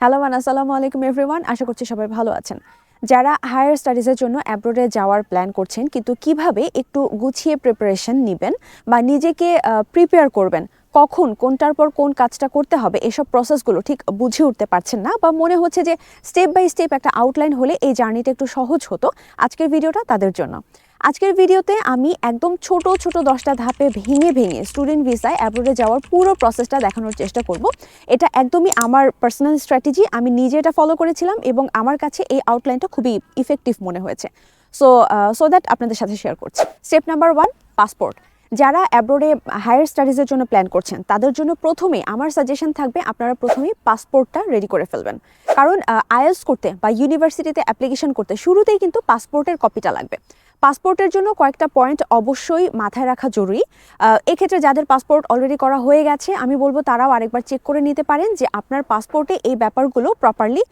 Hello মান আসসালামু আলাইকুম এভরিওয়ান আশা করছি সবাই ভালো আছেন। যারা হায়ার স্টাডিজের জন্য অ্যাব্রোডে যাওয়ার প্ল্যান করছেন, কিন্তু কীভাবে একটু গুছিয়ে প্রিপারেশন নেবেন বা নিজেকে প্রিপেয়ার করবেন, কখন, কোনটার পর কোন কাজটা করতে হবে, এসব প্রসেসগুলো ঠিক বুঝে উঠতে পারছেন না বা মনে হচ্ছে যে স্টেপ বাই স্টেপ একটা আউটলাইন হলে এই জার্নিটা একটু সহজ হতো আজকের ভিডিওটা তাদের জন্য। আজকের ভিডিওতে আমি একদম ছোট ছোট দশটা ধাপে ভেঙে ভেঙে স্টুডেন্ট ভিসায় অ্যাব্রোডে যাওয়ার পুরো প্রসেসটা দেখানোর চেষ্টা করব। এটা একদমই আমার পার্সোনাল স্ট্র্যাটেজি আমি নিজে এটা ফলো করেছিলাম এবং আমার কাছে এই আউটলাইনটা খুবই ইফেক্টিভ মনে হয়েছে। সো সো দ্যাট আপনাদের সাথে শেয়ার করছি। স্টেপ নাম্বার ওয়ান পাসপোর্ট যারা অ্যাব্রোডে হায়ার স্টাডিজের জন্য প্ল্যান করছেন, তাদের জন্য প্রথমে আমার সাজেশন থাকবে আপনারা প্রথমেই পাসপোর্টটা রেডি করে ফেলবেন। কারণ আইএলস করতে বা ইউনিভার্সিটিতে অ্যাপ্লিকেশন করতে শুরুতেই কিন্তু পাসপোর্টের কপিটা লাগবে। পাসপোর্টের জন্য কয়েকটা পয়েন্ট অবশ্যই মাথায় রাখা জরুরি। এক্ষেত্রে যাদের পাসপোর্ট অলরেডি করা হয়ে গেছে, আমি বলব তারাও আরেকবার চেক করে নিতে পারেন যে আপনার পাসপোর্টে এই ব্যাপারগুলো প্রপারলি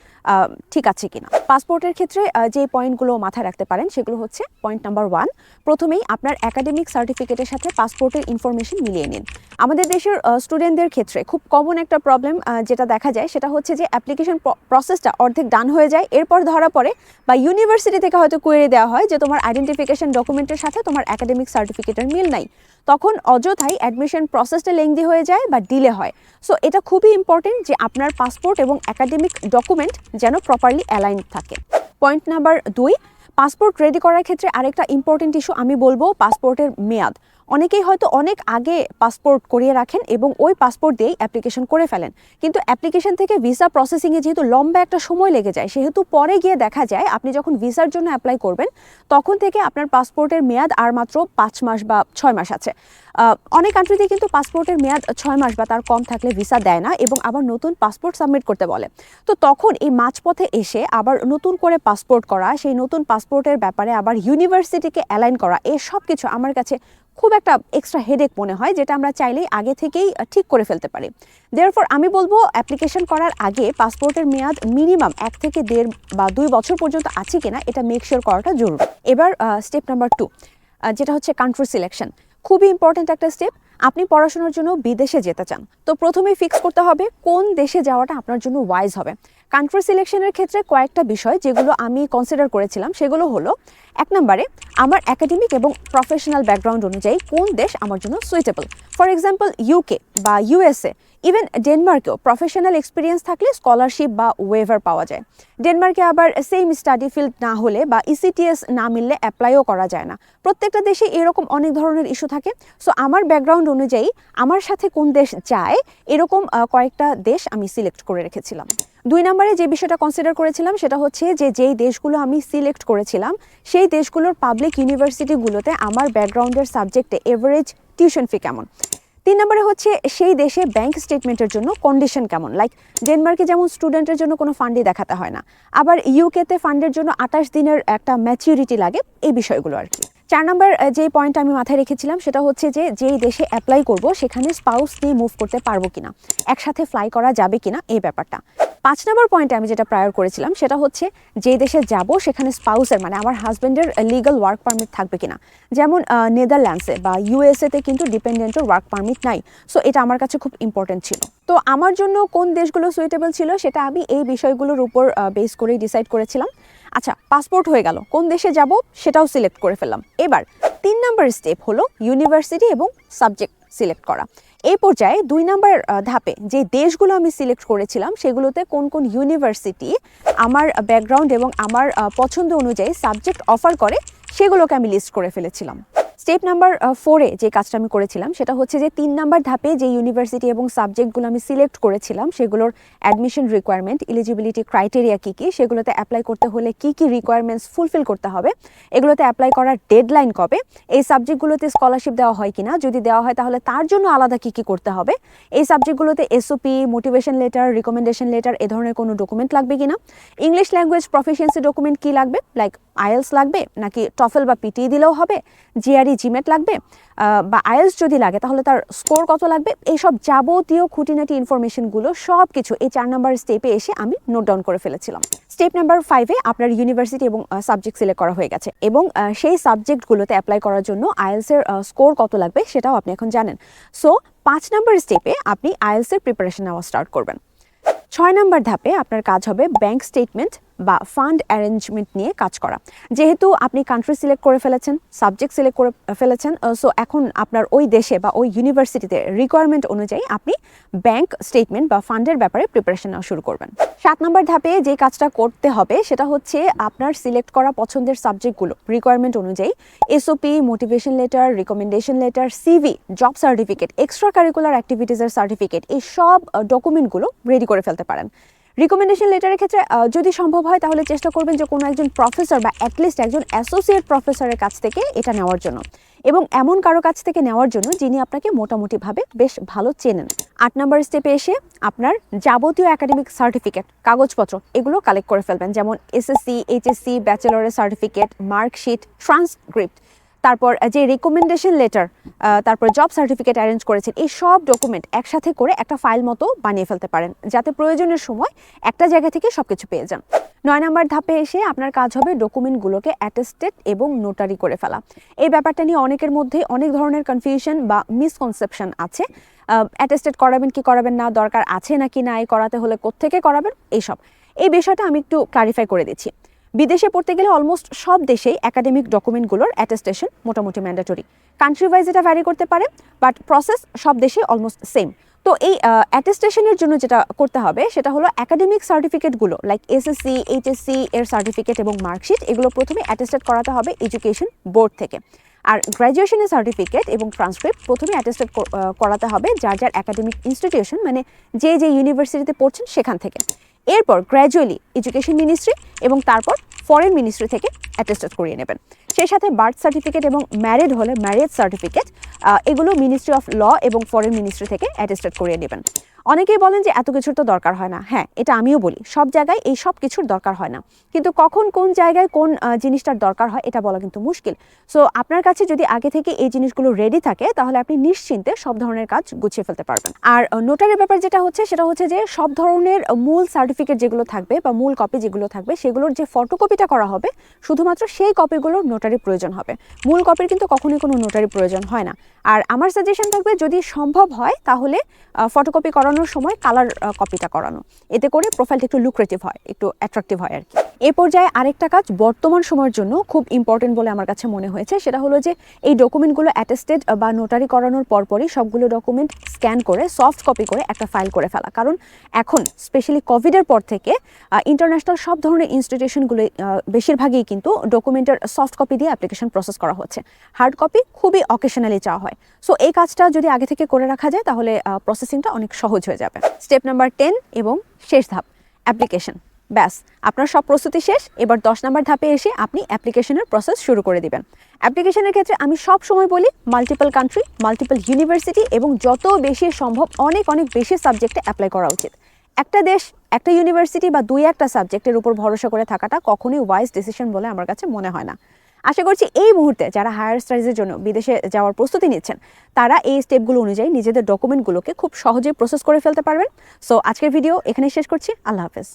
ঠিক আছে কিনা। পাসপোর্টের ক্ষেত্রে যে পয়েন্টগুলো মাথায় রাখতে পারেন, সেগুলো হচ্ছে পয়েন্ট নাম্বার ওয়ান প্রথমেই আপনার একাডেমিক সার্টিফিকেটের সাথে পাসপোর্টের ইনফরমেশন মিলিয়ে নিন। আমাদের দেশের স্টুডেন্টদের ক্ষেত্রে খুব কমন একটা প্রবলেম যেটা দেখা যায়, সেটা হচ্ছে যে অ্যাপ্লিকেশন প্রসেসটা অর্ধেক ডান হয়ে যায়, এরপর ধরা পড়ে বা ইউনিভার্সিটি থেকে হয়তো কোয়েরি দেওয়া হয় যে তোমার আইডেন্টিফিকেশন ডকুমেন্টের সাথে তোমার একাডেমিক সার্টিফিকেটের মিল নাই। তখন অযথাই অ্যাডমিশন প্রসেসটা লেংদি হয়ে যায় বা ডিলে হয়। সো এটা খুবই ইম্পর্টেন্ট যে আপনার পাসপোর্ট এবং একাডেমিক ডকুমেন্ট যেন প্রপারলি অ্যালাইন থাকে। পয়েন্ট নাম্বার দুই পাসপোর্ট রেডি করার ক্ষেত্রে আরেকটা ইম্পর্টেন্ট ইস্যু আমি বলব, পাসপোর্টের মেয়াদ। অনেকেই হয়তো অনেক আগে পাসপোর্ট করিয়ে রাখেন এবং ওই পাসপোর্ট দিয়েই অ্যাপ্লিকেশন করে ফেলেন। কিন্তু অ্যাপ্লিকেশন থেকে ভিসা প্রসেসিংয়ে যেহেতু লম্বা একটা সময় লেগে যায়, সেহেতু পরে গিয়ে দেখা যায়, আপনি যখন ভিসার জন্য অ্যাপ্লাই করবেন, তখন থেকে আপনার পাসপোর্টের মেয়াদ আর মাত্র পাঁচ মাস বা ছয় মাস আছে। অনেক কান্ট্রিতে কিন্তু পাসপোর্টের মেয়াদ ছয় মাস বা তার কম থাকলে ভিসা দেয় না এবং আবার নতুন পাসপোর্ট সাবমিট করতে বলে। তো তখন এই মাঝপথে এসে আবার নতুন করে পাসপোর্ট করা, সেই নতুন পাসপোর্টের ব্যাপারে আবার ইউনিভার্সিটিকে অ্যালাইন করা এই সব কিছু আমার কাছে খুব একটা এক্সট্রা হেডেক মনে হয়, যেটা আমরা চাইলেই আগে থেকেই ঠিক করে ফেলতে পারি। দেয়ারফর আমি বলব অ্যাপ্লিকেশন করার আগে পাসপোর্টের মেয়াদ মিনিমাম এক থেকে দেড় বা দুই বছর পর্যন্ত আছে কিনা, এটা মেক শিওর করাটা জরুরি। এবার স্টেপ নাম্বার টু যেটা হচ্ছে কান্ট্রি সিলেকশন খুবই ইম্পর্ট্যান্ট একটা স্টেপ আপনি পড়াশোনার জন্য বিদেশে যেতে চান। তো প্রথমে ফিক্স করতে হবে কোন দেশে যাওয়াটা আপনার জন্য ওয়াইজ হবে। কান্ট্রি সিলেকশনের ক্ষেত্রে কয়েকটা বিষয় যেগুলো আমি কনসিডার করেছিলাম, সেগুলো হলো, এক নম্বরে, আমার একাডেমিক এবং প্রফেশনাল ব্যাকগ্রাউন্ড অনুযায়ী কোন দেশ আমার জন্য সুইটেবল ফর এক্সাম্পল ইউকে বা ইউএসএ ইভেন ডেনমার্কেও প্রফেশনাল এক্সপিরিয়েন্স থাকলে স্কলারশিপ বা ওয়েভার পাওয়া যায়। ডেনমার্কে আবার সেম স্টাডি ফিল্ড না হলে বা ইসিটিএস না মিললে অ্যাপ্লাইও করা যায় না। প্রত্যেকটা দেশে এরকম অনেক ধরনের ইস্যু থাকে। সো আমার ব্যাকগ্রাউন্ড অনুযায়ী আমার সাথে কোন দেশ যায়, এরকম কয়েকটা দেশ আমি সিলেক্ট করে রেখেছিলাম। দুই নম্বরে যে বিষয়টা কনসিডার করেছিলাম সেটা হচ্ছে যে যেই দেশগুলো আমি সিলেক্ট করেছিলাম, সেই দেশগুলোর পাবলিক ইউনিভার্সিটিগুলোতে আমার ব্যাকগ্রাউন্ডের সাবজেক্টে এভারেজ টিউশন ফি কেমন? তিন নম্বরে হচ্ছে সেই দেশে ব্যাংক স্টেটমেন্টের জন্য কন্ডিশন কেমন? লাইক ডেনমার্কে যেমন স্টুডেন্টের জন্য কোনো ফান্ডই দেখাতে হয় না, আবার ইউকেতে ফান্ডের জন্য আঠাশ দিনের একটা ম্যাচিউরিটি লাগে, এই বিষয়গুলো আর কি। চার নম্বর যে পয়েন্ট আমি মাথায় রেখেছিলাম সেটা হচ্ছে যে যেই দেশে অ্যাপ্লাই করব, সেখানে স্পাউস নিয়ে মুভ করতে পারব কিনা, একসাথে ফ্লাই করা যাবে কিনা, এই ব্যাপারটা। পাঁচ নম্বর পয়েন্টে আমি যেটা প্রায়র করেছিলাম, সেটা হচ্ছে যে দেশে যাব, সেখানে স্পাউসের মানে আমার হাজব্যান্ডের লিগাল ওয়ার্ক পারমিট থাকবে কিনা। যেমন নেদারল্যান্ডসে বা ইউএসএতে কিন্তু ডিপেন্ডেন্টের ওয়ার্ক পারমিট নাই। সো এটা আমার কাছে খুব ইম্পর্টেন্ট ছিল। তো আমার জন্য কোন দেশগুলো সুইটেবল ছিল, সেটা আমি এই বিষয়গুলোর উপর বেস করেই ডিসাইড করেছিলাম। আচ্ছা পাসপোর্ট হয়ে গেল। কোন দেশে যাব, সেটাও সিলেক্ট করে ফেললাম। এবার, তিন নম্বর স্টেপ হলো ইউনিভার্সিটি এবং সাবজেক্ট সিলেক্ট করা। এই পর্যায়ে দুই নম্বর ধাপে যে দেশগুলো আমি সিলেক্ট করেছিলাম, সেগুলোতে কোন কোন ইউনিভার্সিটি আমার ব্যাকগ্রাউন্ড এবং আমার পছন্দ অনুযায়ী সাবজেক্ট অফার করে, সেগুলোকে আমি লিস্ট করে ফেলেছিলাম। স্টেপ নাম্বার ফোরে যে কাজটা আমি করেছিলাম, সেটা হচ্ছে যে তিন নাম্বার ধাপে যে ইউনিভার্সিটি এবং সাবজেক্টগুলো আমি সিলেক্ট করেছিলাম, সেগুলোর অ্যাডমিশন রিকোয়ারমেন্ট এলিজিবিলিটি ক্রাইটেরিয়া কী কী, সেগুলোতে অ্যাপ্লাই করতে হলে কী কী রিকোয়ারমেন্টস ফুলফিল করতে হবে, এগুলোতে অ্যাপ্লাই করার ডেডলাইন কবে, এই সাবজেক্টগুলোতে স্কলারশিপ দেওয়া হয় কিনা, যদি দেওয়া হয় তাহলে তার জন্য আলাদা কী কী করতে হবে, এই সাবজেক্টগুলোতে SOP motivation letter recommendation letter এ ধরনের কোনো ডকুমেন্ট লাগবে কিনা ইংলিশ ল্যাঙ্গুয়েজ প্রফিসিয়েন্সি ডকুমেন্ট কী লাগবে লাইক আইএলস লাগবে, নাকি টফেল বা পিটি দিলেও হবে জিআরই জিমেট লাগবে বা আইএলস যদি লাগে, তাহলে তার স্কোর কত লাগবে? এইসব যাবতীয় খুঁটিনাটি ইনফরমেশনগুলো সব কিছু এই চার নাম্বার স্টেপে এসে আমি নোট ডাউন করে ফেলেছিলাম। স্টেপ নাম্বার ফাইভে আপনার ইউনিভার্সিটি এবং সাবজেক্ট সিলেক্ট করা হয়ে গেছে এবং সেই সাবজেক্টগুলোতে অ্যাপ্লাই করার জন্য আইএলসের স্কোর কত লাগবে সেটাও আপনি এখন জানেন। সো পাঁচ নাম্বার স্টেপে আপনি আইএলসের প্রিপারেশন নেওয়া স্টার্ট করবেন। ছয় নম্বর ধাপে আপনার কাজ হবে ব্যাংক স্টেটমেন্ট বা ফান্ড অ্যারেঞ্জমেন্ট নিয়ে কাজ করা। যেহেতু আপনি কান্ট্রি সিলেক্ট করে ফেলেছেন সাবজেক্ট সিলেক্ট করে ফেলেছেন সো এখন আপনার ওই দেশে বা ওই ইউনিভার্সিটিতে রিকোয়ারমেন্ট অনুযায়ী আপনি ব্যাংক স্টেটমেন্ট বা ফান্ডের ব্যাপারে প্রিপারেশন নেওয়া শুরু করবেন। সাত নম্বর ধাপে যে কাজটা করতে হবে, সেটা হচ্ছে আপনার সিলেক্ট করা পছন্দের সাবজেক্টগুলো রিকোয়ারমেন্ট অনুযায়ী SOP motivation letter recommendation letter CV job certificate extra curricular অ্যাক্টিভিটিসের certificate এই সব ডকুমেন্টগুলো রেডি করে ফেলতে পারেন। রিকমেন্ডেশন লেটারের ক্ষেত্রে যদি সম্ভব হয়, তাহলে চেষ্টা করবেন যে কোনো একজন প্রফেসর বা অ্যাটলিস্ট একজন অ্যাসোসিয়েট প্রফেসরের কাছ থেকে এটা নেওয়ার জন্য। এবং এমন কারও কাছ থেকে নেওয়ার জন্য যিনি আপনাকে মোটামুটিভাবে বেশ ভালো চেনেন। আট নম্বর স্টেপে এসে আপনার যাবতীয় একাডেমিক সার্টিফিকেট কাগজপত্র, এগুলো কালেক্ট করে ফেলবেন। যেমন এসএসসি এইচএসসি ব্যাচেলরের সার্টিফিকেট মার্কশিট ট্রান্সক্রিপ্ট তারপর যে রেকমেন্ডেশন লেটার তারপর জব সার্টিফিকেট অ্যারেঞ্জ করেছেন, এই সব ডকুমেন্ট একসাথে করে একটা ফাইল মতো বানিয়ে ফেলতে পারেন। যাতে প্রয়োজনের সময় একটা জায়গা থেকে সব কিছু পেয়ে যান। নয় নম্বর ধাপে এসে আপনার কাজ হবে ডকুমেন্টগুলোকে অ্যাটেস্টেড এবং নোটারি করে ফেলা। এই ব্যাপারটা নিয়ে অনেকের মধ্যে অনেক ধরনের কনফিউশন বা মিসকনসেপশন আছে। অ্যাটেস্টেড করাবেন কি করাবেন না, দরকার আছে নাকি না, এই করাতে হলে কোত্থেকে করাবেন, এইসব। এই বিষয়টা আমি একটু ক্লারিফাই করে দিচ্ছি। বিদেশে পড়তে গেলে অলমোস্ট সব দেশেই একাডেমিক ডকুমেন্টগুলোর অ্যাটেস্টেশন মোটামুটি ম্যান্ডেটরি কান্ট্রি ওয়াইজ এটা ভ্যারি করতে পারে বাট প্রসেস সব দেশে অলমোস্ট সেম তো এই অ্যাটেস্টেশনের জন্য যেটা করতে হবে, সেটা হলো একাডেমিক সার্টিফিকেটগুলো লাইক এসএসসি এইচএসসি এর সার্টিফিকেট এবং মার্কশিট এগুলো প্রথমে অ্যাটেস্টেড করাতে হবে এডুকেশন বোর্ড থেকে। আর গ্র্যাজুয়েশনের সার্টিফিকেট এবং ট্রান্সক্রিপ্ট প্রথমে অ্যাটেস্টেড করাতে হবে যার যার একাডেমিক ইনস্টিটিউশন মানে যে যে ইউনিভার্সিটিতে পড়ছেন সেখান থেকে। এরপর গ্র্যাজুয়ালি এডুকেশন মিনিস্ট্রি এবং তারপর ফরেন মিনিস্ট্রি থেকে অ্যাটেস্টেড করিয়ে নেবেন। সেই সাথে বার্থ সার্টিফিকেট এবং ম্যারেড হলে ম্যারেজ সার্টিফিকেট এগুলো মিনিস্ট্রি অফ ল এবং ফরেন মিনিস্ট্রি থেকে অ্যাটেস্টেড করিয়ে নেবেন। অনেকেই বলেন যে এত কিছুর তো দরকার হয় না। হ্যাঁ এটা আমিও বলি, সব জায়গায় এই সব কিছুর দরকার হয় না। কিন্তু কখন কোন জায়গায় কোন জিনিসটার দরকার হয় এটা বলা কিন্তু মুশকিল। সো আপনার কাছে যদি আগে থেকে এই জিনিসগুলো রেডি থাকে, তাহলে আপনি নিশ্চিন্তে সব ধরনের কাজ গুছিয়ে ফেলতে পারবেন। আর নোটারের ব্যাপার যেটা হচ্ছে, সেটা হচ্ছে যে সব ধরনের মূল সার্টিফিকেট যেগুলো থাকবে বা মূল কপি যেগুলো থাকবে, সেগুলোর যে ফটোকপিটা করা হবে, শুধুমাত্র সেই কপিগুলোর নোটারি প্রয়োজন হবে। মূল কপির কিন্তু কখনোই কোনো নোটারি প্রয়োজন হয় না। আর আমার সাজেশন থাকবে, যদি সম্ভব হয়, তাহলে ফটোকপি করানোর সময় কালার কপিটা করানো। এতে করে প্রোফাইলটা একটু লুক্রেটিভ হয়, একটু অ্যাট্রাকটিভ হয় আর কি। এ পর্যায়ে আরেকটা কাজ বর্তমান সময়ের জন্য খুব ইম্পর্টেন্ট বলে আমার কাছে মনে হয়েছে, সেটা হলো যে এই ডকুমেন্টগুলো অ্যাটেস্টেড বা নোটারি করানোর পরপরই সবগুলো ডকুমেন্ট স্ক্যান করে সফট কপি করে একটা ফাইল করে ফেলা। কারণ এখন স্পেশালি কোভিডের পর থেকে ইন্টারন্যাশনাল সব ধরনের ইনস্টিটিউশনগুলো বেশিরভাগই কিন্তু ডকুমেন্টের সফট কপি দিয়ে অ্যাপ্লিকেশন প্রসেস করা হচ্ছে। হার্ড কপি খুবই অকেশনালি চাওয়া হয়। সো এই কাজটা যদি আগে থেকে করে রাখা যায়, তাহলে প্রসেসিংটা অনেক সহজ হয়ে যাবে। স্টেপ নাম্বার টেন এবং শেষ ধাপ অ্যাপ্লিকেশন ব্যাস, আপনার সব প্রস্তুতি শেষ, এবার দশ নম্বর ধাপে এসে আপনি অ্যাপ্লিকেশনের প্রসেস শুরু করে দিবেন। অ্যাপ্লিকেশনের ক্ষেত্রে আমি সব সময় বলি মাল্টিপল কান্ট্রি মাল্টিপল ইউনিভার্সিটি এবং যত বেশি সম্ভব অনেক অনেক বেশি সাবজেক্টে অ্যাপ্লাই করা উচিত। একটা দেশ, একটা ইউনিভার্সিটি বা দুই একটা সাবজেক্টের উপর ভরসা করে থাকাটা কখনোই ওয়াইজ ডিসিশন বলে আমার কাছে মনে হয় না। আশা করছি এই মুহূর্তে যারা হায়ার স্টাডিজের জন্য বিদেশে যাওয়ার প্রস্তুতি নিচ্ছেন, তারা এই স্টেপগুলো অনুযায়ী নিজেদের ডকুমেন্টগুলোকে খুব সহজেই প্রসেস করে ফেলতে পারবেন। সো আজকের ভিডিও এখানে শেষ করছি। আল্লাহ হাফেজ।